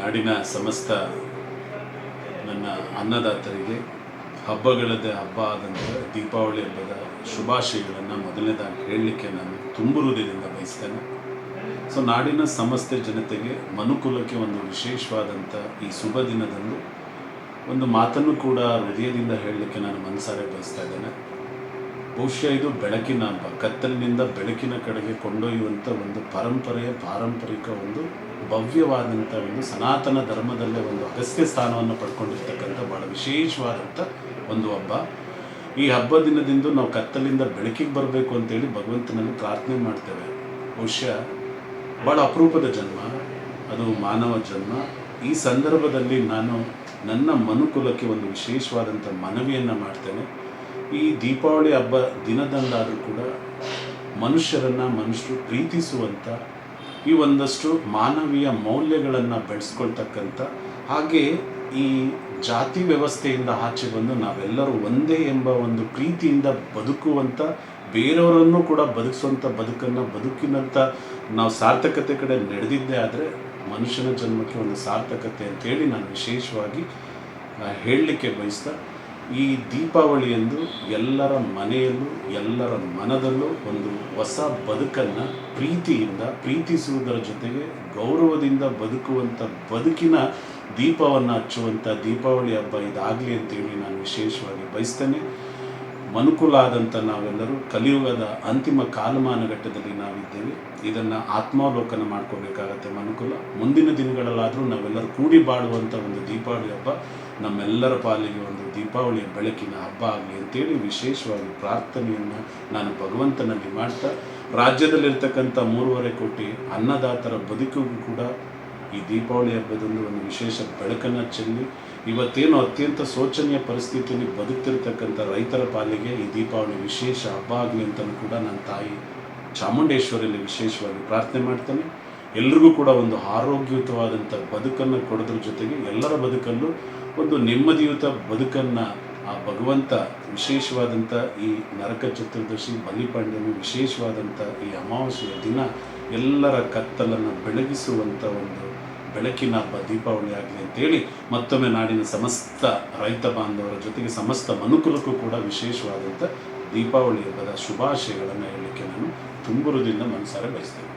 ನಾಡಿನ ಸಮಸ್ತ ನನ್ನ ಅನ್ನದಾತರಿಗೆ, ಹಬ್ಬಗಳದ್ದೇ ಹಬ್ಬ ಆದಂಥ ದೀಪಾವಳಿ ಹಬ್ಬದ ಶುಭಾಶಯಗಳನ್ನು ಮೊದಲನೇದಾಗಿ ಹೇಳಲಿಕ್ಕೆ ನಾನು ತುಂಬು ಹೃದಯದಿಂದ ಬಯಸ್ತೇನೆ. ಸೊ ನಾಡಿನ ಸಮಸ್ತ ಜನತೆಗೆ ಮನುಕುಲಕ್ಕೆ ಒಂದು ವಿಶೇಷವಾದಂಥ ಈ ಶುಭ ದಿನದಂದು ಒಂದು ಮಾತನ್ನು ಕೂಡ ಹೃದಯದಿಂದ ಹೇಳಲಿಕ್ಕೆ ನಾನು ಮನಸಾರೆ ಬಯಸ್ತಾ ಇದ್ದೇನೆ. ಬಹುಶಃ ಇದು ಬೆಳಕಿನ ಹಬ್ಬ. ಕತ್ತಲಿನಿಂದ ಬೆಳಕಿನ ಕಡೆಗೆ ಕೊಂಡೊಯ್ಯುವಂಥ ಒಂದು ಪರಂಪರೆಯ ಪಾರಂಪರಿಕ ಒಂದು ಭವ್ಯವಾದಂಥ ಒಂದು ಸನಾತನ ಧರ್ಮದಲ್ಲೇ ಒಂದು ಅಗಸ್ತ್ಯ ಸ್ಥಾನವನ್ನು ಪಡ್ಕೊಂಡಿರ್ತಕ್ಕಂಥ ಭಾಳ ವಿಶೇಷವಾದಂಥ ಒಂದು ಹಬ್ಬ. ಈ ಹಬ್ಬ ದಿನದಿಂದ ನಾವು ಕತ್ತಲಿಂದ ಬೆಳಕಿಗೆ ಬರಬೇಕು ಅಂತೇಳಿ ಭಗವಂತನಲ್ಲಿ ಪ್ರಾರ್ಥನೆ ಮಾಡ್ತೇವೆ. ಬಹುಶಃ ಭಾಳ ಅಪರೂಪದ ಜನ್ಮ, ಅದು ಮಾನವ ಜನ್ಮ. ಈ ಸಂದರ್ಭದಲ್ಲಿ ನಾನು ನನ್ನ ಮನುಕುಲಕ್ಕೆ ಒಂದು ವಿಶೇಷವಾದಂಥ ಮನವಿಯನ್ನು ಮಾಡ್ತೇನೆ. ಈ ದೀಪಾವಳಿ ಹಬ್ಬ ದಿನದಂದಾದರೂ ಕೂಡ ಮನುಷ್ಯರನ್ನು ಮನುಷ್ಯರು ಪ್ರೀತಿಸುವಂಥ ಈ ಒಂದಷ್ಟು ಮಾನವೀಯ ಮೌಲ್ಯಗಳನ್ನು ಬೆಳೆಸ್ಕೊಳ್ತಕ್ಕಂಥ ಹಾಗೆ ಈ ಜಾತಿ ವ್ಯವಸ್ಥೆಯಿಂದ ಆಚೆ ಬಂದು ನಾವೆಲ್ಲರೂ ಒಂದೇ ಎಂಬ ಒಂದು ಪ್ರೀತಿಯಿಂದ ಬದುಕುವಂಥ ಬೇರೆಯವರನ್ನು ಕೂಡ ಬದುಕಿಸುವಂಥ ಬದುಕನ್ನು ಬದುಕಿನಂಥ ನಾವು ಸಾರ್ಥಕತೆ ಕಡೆ ನಡೆದಿದ್ದೇ ಆದರೆ ಮನುಷ್ಯನ ಜನ್ಮಕ್ಕೆ ಒಂದು ಸಾರ್ಥಕತೆ ಅಂತೇಳಿ ನಾನು ವಿಶೇಷವಾಗಿ ಹೇಳಲಿಕ್ಕೆ ಬಯಸ್ತಾ ಈ ದೀಪಾವಳಿಯಂದು ಎಲ್ಲರ ಮನೆಯಲ್ಲೂ, ಎಲ್ಲರ ಮನದಲ್ಲೂ ಒಂದು ಹೊಸ ಬದುಕನ್ನು ಪ್ರೀತಿಯಿಂದ ಪ್ರೀತಿಸುವುದರ ಜೊತೆಗೆ ಗೌರವದಿಂದ ಬದುಕುವಂಥ ಬದುಕಿನ ದೀಪವನ್ನು ಹಚ್ಚುವಂಥ ದೀಪಾವಳಿ ಹಬ್ಬ ಇದಾಗಲಿ ಅಂತೇಳಿ ನಾನು ವಿಶೇಷವಾಗಿ ಬಯಸ್ತೇನೆ. ಮನುಕುಲ ಆದಂಥ ನಾವೆಲ್ಲರೂ ಕಲಿಯುಗದ ಅಂತಿಮ ಕಾಲಮಾನಘಟ್ಟದಲ್ಲಿ ನಾವಿದ್ದೇವೆ. ಇದನ್ನು ಆತ್ಮಾವಲೋಕನ ಮಾಡ್ಕೋಬೇಕಾಗತ್ತೆ ಮನುಕುಲ. ಮುಂದಿನ ದಿನಗಳಲ್ಲಾದರೂ ನಾವೆಲ್ಲರೂ ಕೂಡಿ ಬಾಳುವಂಥ ಒಂದು ದೀಪಾವಳಿ ಹಬ್ಬ, ನಮ್ಮೆಲ್ಲರ ಪಾಲಿಗೆ ಒಂದು ದೀಪಾವಳಿಯ ಬೆಳಕಿನ ಹಬ್ಬ ಆಗಲಿ ಅಂತೇಳಿ ವಿಶೇಷವಾಗಿ ಪ್ರಾರ್ಥನೆಯನ್ನು ನಾನು ಭಗವಂತನಲ್ಲಿ ಮಾಡ್ತಾ, ರಾಜ್ಯದಲ್ಲಿರ್ತಕ್ಕಂಥ ಮೂರುವರೆ ಕೋಟಿ ಅನ್ನದಾತರ ಬದುಕಿಗೂ ಕೂಡ ಈ ದೀಪಾವಳಿ ಹಬ್ಬದಂದು ಒಂದು ವಿಶೇಷ ಬೆಳಕನ್ನು ಚೆಲ್ಲಿ ಇವತ್ತೇನು ಅತ್ಯಂತ ಶೋಚನೀಯ ಪರಿಸ್ಥಿತಿಯಲ್ಲಿ ಬದುಕ್ತಿರ್ತಕ್ಕಂಥ ರೈತರ ಪಾಲಿಗೆ ಈ ದೀಪಾವಳಿ ವಿಶೇಷ ಹಬ್ಬ ಆಗಲಿ ಅಂತಲೂ ಕೂಡ ನನ್ನ ತಾಯಿ ಚಾಮುಂಡೇಶ್ವರಿಯಲ್ಲಿ ವಿಶೇಷವಾಗಿ ಪ್ರಾರ್ಥನೆ ಮಾಡ್ತೇನೆ. ಎಲ್ರಿಗೂ ಕೂಡ ಒಂದು ಆರೋಗ್ಯಯುತವಾದಂಥ ಬದುಕನ್ನು ಕೊಡೋದ್ರ ಜೊತೆಗೆ ಎಲ್ಲರ ಬದುಕಲ್ಲೂ ಒಂದು ನೆಮ್ಮದಿಯುತ ಬದುಕನ್ನು ಆ ಭಗವಂತ ವಿಶೇಷವಾದಂಥ ಈ ನರಕ ಚತುರ್ದಶಿ ಬಲಿಪಾಂಡ್ಯಮಿ ವಿಶೇಷವಾದಂಥ ಈ ಅಮಾವಾಸ್ಯೆಯ ದಿನ ಎಲ್ಲರ ಕತ್ತಲನ್ನು ಬೆಳಗಿಸುವಂಥ ಒಂದು ಬೆಳಕಿನ ಹಬ್ಬ, ದೀಪಾವಳಿ ಆಗಲಿ ಅಂತೇಳಿ ಮತ್ತೊಮ್ಮೆ ನಾಡಿನ ಸಮಸ್ತ ರೈತ ಬಾಂಧವರ ಜೊತೆಗೆ ಸಮಸ್ತ ಮನುಕುಲಕ್ಕೂ ಕೂಡ ವಿಶೇಷವಾದಂಥ ದೀಪಾವಳಿ ಹಬ್ಬದ ಶುಭಾಶಯಗಳನ್ನು ಹೇಳಲಿಕ್ಕೆ ನಾನು ತುಂಬುರುದಿಂದ ಮನಸಾರೆ ಬಯಸ್ತೇನೆ.